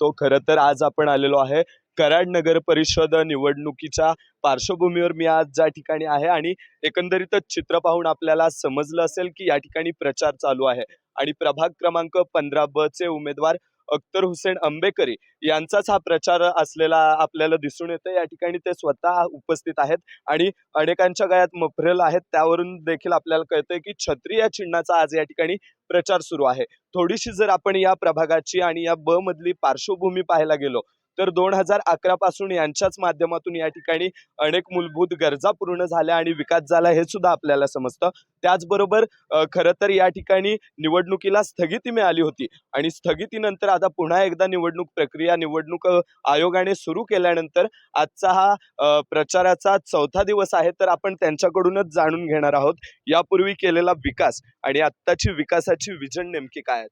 शकतो. खरं तर आज आपण आलेलो आहे कराड नगर परिषद निवडणुकीच्या पार्श्वभूमीवर. मी आज ज्या ठिकाणी आहे आणि एकंदरीतच चित्र पाहून आपल्याला समजलं असेल की या ठिकाणी प्रचार चालू आहे. आणि प्रभाग क्रमांक पंधरा ब चे उमेदवार अख्तर हुसेन आंबेकरी यांचाच हा प्रचार असलेला आपल्याला दिसून येतो या ठिकाणी ते स्वतः उपस्थित आहेत आणि अनेकांच्या गळ्यात मफरेल आहेत. त्यावरून देखील आपल्याला कळतंय की छत्री या चिन्हाचा आज या ठिकाणी प्रचार सुरू आहे. थोडीशी जर आपण या प्रभागाची आणि या ब मधली पार्श्वभूमी पाहायला गेलो तर दोन हजार अकरा पासून यांच्याच माध्यमातून या ठिकाणी अनेक मूलभूत गरजा पूर्ण झाल्या आणि विकास झाला हे सुद्धा आपल्याला समजतं. त्याचबरोबर खरं तर या ठिकाणी निवडणुकीला स्थगिती मिळाली होती आणि स्थगितीनंतर आता पुन्हा एकदा निवडणूक प्रक्रिया निवडणूक आयोगाने सुरू केल्यानंतर आजचा हा प्रचाराचा चौथा दिवस आहे तर आपण त्यांच्याकडूनच जाणून घेणार आहोत. यापूर्वी केलेला विकास आणि आत्ताची विकासाची विजन नेमकी काय आहे?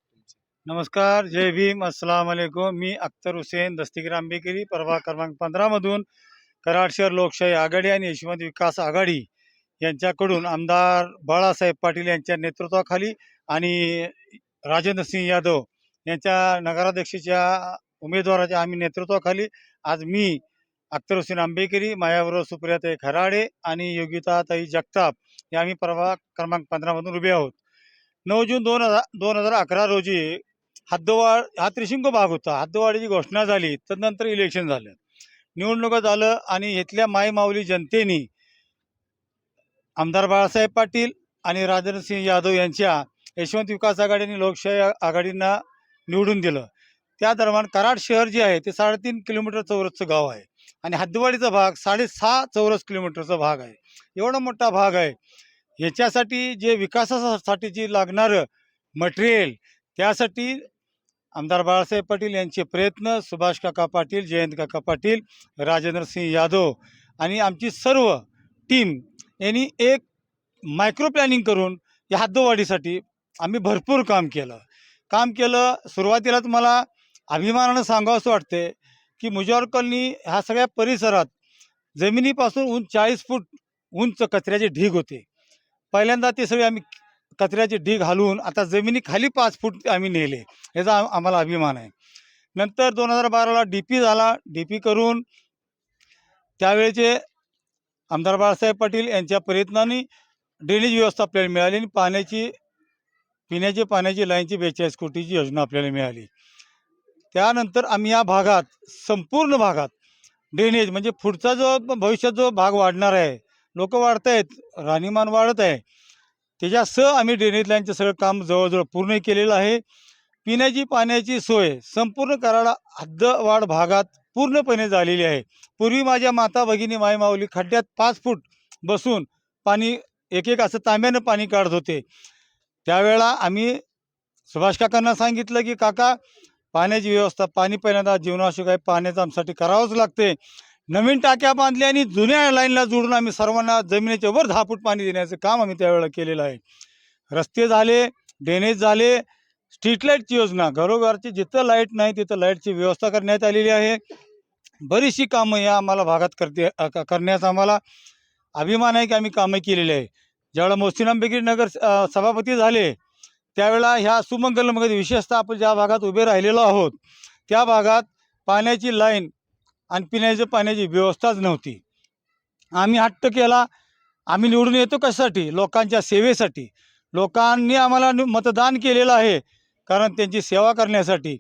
नमस्कार जय भीम अस्सलाम वालेकुम. मी अख्तर हुसेन दस्तिगीर आंबेकरी प्रभाग क्रमांक पंधरामधून कराड शहर लोकशाही आघाडी आणि यशवंत विकास आघाडी यांच्याकडून आमदार बाळासाहेब पाटील यांच्या नेतृत्वाखाली आणि राजेंद्र सिंह यादव यांच्या नगराध्यक्षाच्या उमेदवाराच्या आम्ही नेतृत्वाखाली आज मी अख्तर हुसेन आंबेकरी मायाबरोबर सुप्रियाताई खराडे आणि योगिताताई जगताप या आम्ही प्रभाग क्रमांक पंधरामधून उभे आहोत. नऊ जून दोन हजार दोन हजार अकरा रोजी हद्दवाड हा त्रिशंक भाग होता. हद्दवाडीची घोषणा झाली तर नंतर इलेक्शन झालं. निवडणुका झालं आणि इथल्या मायमाऊली जनतेने आमदार बाळासाहेब पाटील आणि राजेंद्र सिंह यादव यांच्या यशवंत विकास आघाडी आणि लोकशाही आघाडींना निवडून दिलं. त्या दरम्यान कराड शहर जे आहे ते साडेतीन किलोमीटर चौरसचं गाव आहे. आणि हद्दवाडीचा भाग साडेसहा चौरस किलोमीटरचा भाग आहे. एवढा मोठा भाग आहे. ह्याच्यासाठी जे विकासासाठी जे लागणारं मटेरियल त्यासाठी आमदार बाळासाहेब पाटील यांचे प्रयत्न सुभाष काका पाटील जयंत काका पाटील राजेंद्र सिंह यादव आणि आमची सर्व टीम यांनी एक मायक्रो प्लॅनिंग करून या हद्दवाढीसाठी आम्ही भरपूर काम केलं. काम केलं सुरुवातीलाच मला अभिमानानं सांगावं असं वाटते की मुजावर कॉलनी ह्या सगळ्या परिसरात जमिनीपासून उंच चाळीस फूट उंच कचऱ्याचे ढीग होते. पहिल्यांदा ते सगळे आम्ही कचऱ्याचे ढीग घालून आता जमिनी खाली पाच फूट आम्ही नेले. याचा आम्हाला अभिमान आहे. नंतर दोन हजार बाराला डी पी झाला. डी पी करून त्यावेळेचे आमदार बाळासाहेब पाटील यांच्या प्रयत्नाने ड्रेनेज व्यवस्था आपल्याला मिळाली आणि पाण्याची पिण्याची पाण्याची लाईनची बेचाळीस कोटीची योजना आपल्याला मिळाली. त्यानंतर आम्ही या भागात संपूर्ण भागात ड्रेनेज म्हणजे पुढचा जो भविष्यात जो भाग वाढणार आहे लोक वाढत आहेत राहणीमान वाढत आहे त्याच्यासह आम्ही ड्रेनेज लाईनचं सगळं काम जवळजवळ पूर्ण केलेलं आहे. पिण्याची पाण्याची सोय संपूर्ण कराडा हद्दवाढ भागात पूर्णपणे झालेली आहे. पूर्वी माझ्या माता भगिनी मायमाऊली खड्ड्यात पाच फूट बसून पाणी एक एक असं तांब्यानं पाणी काढत होते. त्यावेळेला आम्ही सुभाष काकांना सांगितलं की काका पाण्याची व्यवस्था पाणी पहिल्यांदा जीवनावश्यक आहे पाण्याचं आमच्यासाठी करावंच लागते. नवीन टाक्या बांधल्या आणि जुन्या लाईनला जोडून आम्ही सर्वांना जमिनीच्या वर दहा फूट पाणी देण्याचं काम आम्ही त्यावेळेला केलेलं आहे. रस्ते झाले ड्रेनेज झाले स्ट्रीट लाईटची योजना घरोघरची जिथं लाइट नाही तिथं लाईटची व्यवस्था करण्यात आलेली आहे. बरीचशी कामं या आम्हाला भागात करते क- करण्याचा आम्हाला अभिमान आहे की आम्ही कामं केलेली आहे. ज्यावेळेला मोहसिन नगर सभापती झाले त्यावेळेला ह्या सुमंगलमध्ये विशेषतः आपण ज्या भागात उभे राहिलेलो आहोत त्या भागात पाण्याची लाईन आणि पिण्याच्या पाण्याची व्यवस्थाच नव्हती. आम्ही हट्ट केला आम्ही निवडून येतो कशासाठी? लोकांच्या सेवेसाठी. लोकांनी आम्हाला मतदान केलेलं आहे कारण त्यांची सेवा करण्यासाठी.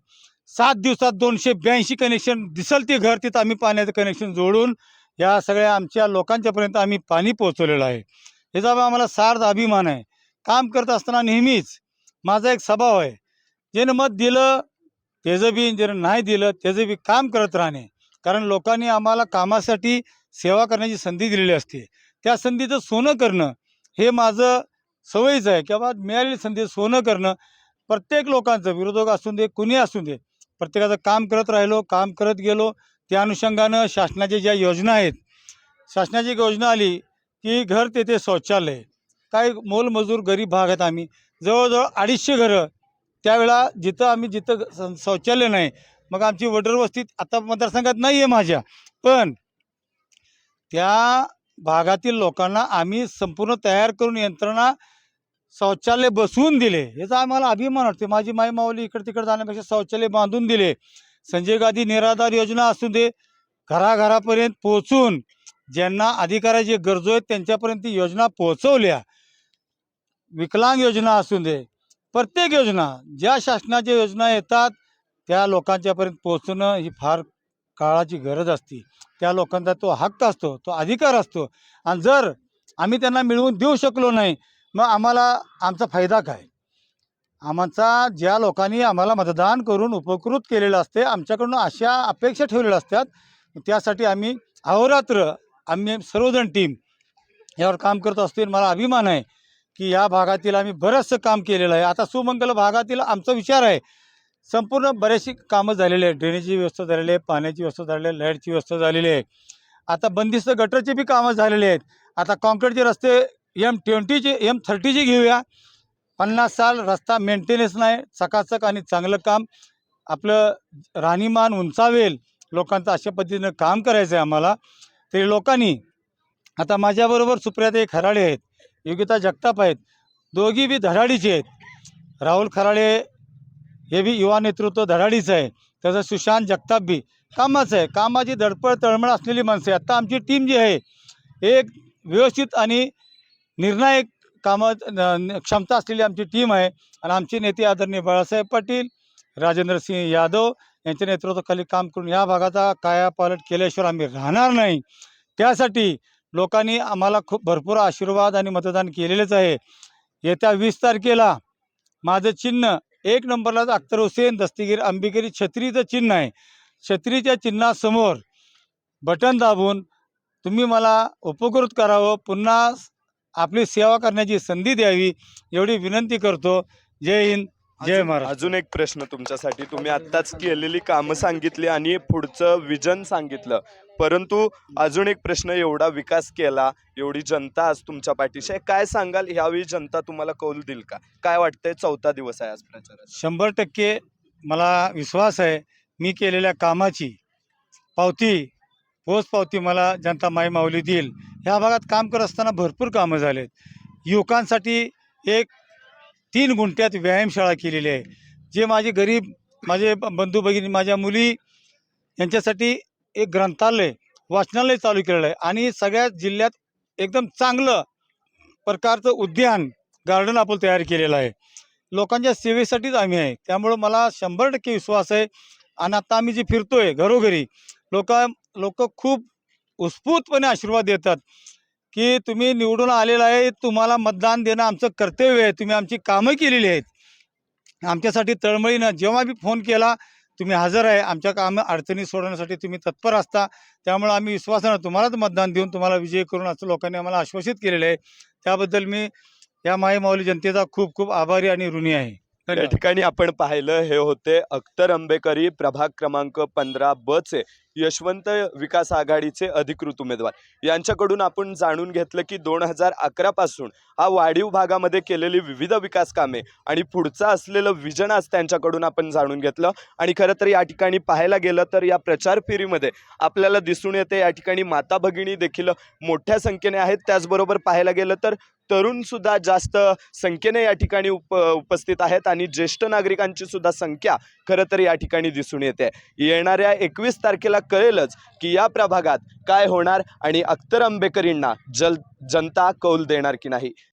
सात दिवसात दोनशे ब्याऐंशी कनेक्शन दिसल ते घर तिथं आम्ही पाण्याचं कनेक्शन जोडून या सगळ्या आमच्या लोकांच्यापर्यंत आम्ही पाणी पोहोचवलेलं आहे. ह्याचा आम्हाला सार्थ अभिमान आहे. काम करत असताना नेहमीच माझा एक स्वभाव आहे. ज्यानं मत दिलं त्याचं बी ज्यानं नाही दिलं त्याचं बी काम करत राहणे. कारण लोकांनी आम्हाला कामासाठी सेवा करण्याची संधी दिलेली असते. त्या संधीचं सोनं करणं हे माझं सवयीचं आहे किंवा मिळालेली संधी सोनं करणं प्रत्येक लोकांचं विरोधक असू दे कुणी असू दे प्रत्येकाचं काम करत राहिलो काम करत गेलो त्या अनुषंगानं शासनाच्या ज्या योजना आहेत शासनाची एक योजना आली की घर तेथे शौचालय. काही मोलमजूर गरीब भाग आहेत आम्ही. जवळजवळ अडीचशे घरं त्यावेळा जिथं आम्ही जिथं शौचालय नाही मग आमची वडर वस्तीत आता मतदारसंघात नाही आहे माझ्या. पण त्या भागातील लोकांना आम्ही संपूर्ण तयार करून यंत्रणा शौचालय बसवून दिले. याचा आम्हाला अभिमान वाटते माझी माई माऊली इकडे तिकडे जाण्यापेक्षा शौचालय बांधून दिले. संजय गांधी निराधार योजना असू दे घराघरापर्यंत पोहोचून ज्यांना अधिकाराची गरजू आहेत त्यांच्यापर्यंत ती योजना पोहोचवल्या. विकलांग योजना असू दे प्रत्येक योजना ज्या शासनाच्या योजना येतात त्या लोकांच्यापर्यंत पोचणं ही फार काळाची गरज असते. त्या लोकांचा तो हक्क असतो तो अधिकार असतो. आणि जर आम्ही त्यांना मिळवून देऊ शकलो नाही मग आम्हाला आमचा फायदा काय? आमचा ज्या लोकांनी आम्हाला मतदान करून उपकृत केलेलं असते आमच्याकडून अशा अपेक्षा ठेवलेल्या असतात त्यासाठी आम्ही अहोरात्र आम्ही सर्वजण टीम यावर काम करत असतो. आणि मला अभिमान आहे की या भागातील आम्ही बरंचसं काम केलेलं आहे. आता सुमंगल भागातील आमचा विचार आहे संपूर्ण बरेचशी कामं झालेली आहे ड्रेनेजची व्यवस्था झालेली आहे पाण्याची व्यवस्था झालेली आहे लाईटची व्यवस्था झालेली आहे. आता बंदिस्त गटरचे बी कामं झालेले आहेत. आता कॉन्क्रीटचे रस्ते एम ट्वेंटीचे एम थर्टीचे घेऊया. पन्नास साल रस्ता मेंटेनन्स नाही चकाचक आणि चांगलं काम. आपलं राहणीमान उंचावेल. लोकांचं अशा पद्धतीनं काम करायचं आहे आम्हाला. तरी लोकांनी आता माझ्याबरोबर सुप्रियाताई खराडे आहेत. योगिता जगताप आहेत. दोघी बी धडाडीचे आहेत. राहुल खराडे हे बी युवा नेतृत्व धडाडीचं आहे. त्याचं सुशांत जगताप बी. कामाचं आहे. कामाची धडपड तळमळ असलेली माणसं आहे आता आमची टीम जी आहे एक व्यवस्थित आणि निर्णायक कामं क्षमता असलेली आमची टीम आहे. आणि आमचे नेते आदरणीय बाळासाहेब पाटील राजेंद्र सिंह यादव यांच्या नेतृत्वाखाली काम करून या भागाचा कायापालट केल्याशिवाय आम्ही राहणार नाही. त्यासाठी लोकांनी आम्हाला खूप भरपूर आशीर्वाद आणि मतदान केलेलेच आहे. येत्या वीस तारखेला माझं चिन्ह एक नंबरलाच अख्तर हुसेन दस्तीगीर अंबिकेरी छत्रीचं चिन्ह आहे. छत्रीच्या चिन्हासमोर बटन दाबून तुम्ही मला उपकृत करावं. पुन्हा आपली सेवा करण्याची संधी द्यावी एवढी विनंती करतो. जय हिंद. जय महाराष्ट्र. अजून एक प्रश्न तुमच्यासाठी. तुम्ही आत्ताच केलेली कामं सांगितली आणि पुढचं विजन सांगितलं. परंतु अजून एक प्रश्न एवढा विकास केला एवढी जनता आज तुमच्या पाठीशी आहे. काय सांगाल? ह्यावेळी जनता तुम्हाला कौल देईल का? काय वाटतंय? चौथा दिवस आहे आज प्रचाराचा. शंभर टक्के मला विश्वास आहे. मी केलेल्या कामाची पावती पोच पावती मला जनता माई माऊली देईल. ह्या भागात काम करत असताना भरपूर कामं झालेत. युवकांसाठी एक तीन गुंठ्यात व्यायामशाळा केलेली आहे. जे माझे गरीब माझे ब- बंधू भगिनी माझ्या मुली यांच्यासाठी एक ग्रंथालय वाचनालय चालू केलेलं आहे. आणि सगळ्या जिल्ह्यात एकदम चांगलं प्रकारचं उद्यान गार्डन आपण तयार केलेलं आहे. लोकांच्या सेवेसाठीच आम्ही आहे. त्यामुळं मला शंभर टक्के विश्वास आहे. आणि आता आम्ही जे फिरतोय घरोघरी लोक लोक खूप उत्स्फूर्तपणे आशीर्वाद देतात. की तुम्ही निवडून आलेला आहे तुम्हाला मतदान देणं आमचं कर्तव्य आहे. तुम्ही आमची कामं केलेली आहेत. आमच्यासाठी तळमळीनं जेव्हा मी फोन केला तुम्ही हजर आहे. आमच्या कामं अडचणी सोडवण्यासाठी तुम्ही तत्पर असता. त्यामुळं आम्ही विश्वासानं तुम्हालाच मतदान देऊन तुम्हाला विजय करून असं लोकांनी आम्हाला आश्वासित केलेलं आहे. त्याबद्दल मी या मायमाऊली जनतेचा खूप खूप आभारी आणि ऋणी आहे. या ठिकाणी आपण पाहिलं हे होते अख्तर आंबेकरी प्रभाग क्रमांक पंधरा ब चे यशवंत विकास आघाडीचे अधिकृत उमेदवार. यांच्याकडून आपण जाणून घेतलं की दोन हजार अकरा पासून हा वाढीव भागामध्ये केलेली विविध विकास कामे आणि पुढचं असलेलं विजन आज त्यांच्याकडून आपण जाणून घेतलं. आणि खरं तर या ठिकाणी पाहायला गेलं तर या प्रचार फेरीमध्ये आपल्याला दिसून येते या ठिकाणी माता भगिनी देखील मोठ्या संख्येने आहेत. त्याचबरोबर पाहायला गेलं तर तरुण सुद्धा जास्त संख्येने या ठिकाणी उप उपस्थित आहेत आणि ज्येष्ठ नागरिकांची सुद्धा संख्या खरं तर या ठिकाणी दिसून येते. येणाऱ्या एकवीस तारखेला कळेलच की या प्रभागात काय होणार आणि अख्तर आंबेकरींना जल जनता कौल देणार की नाही.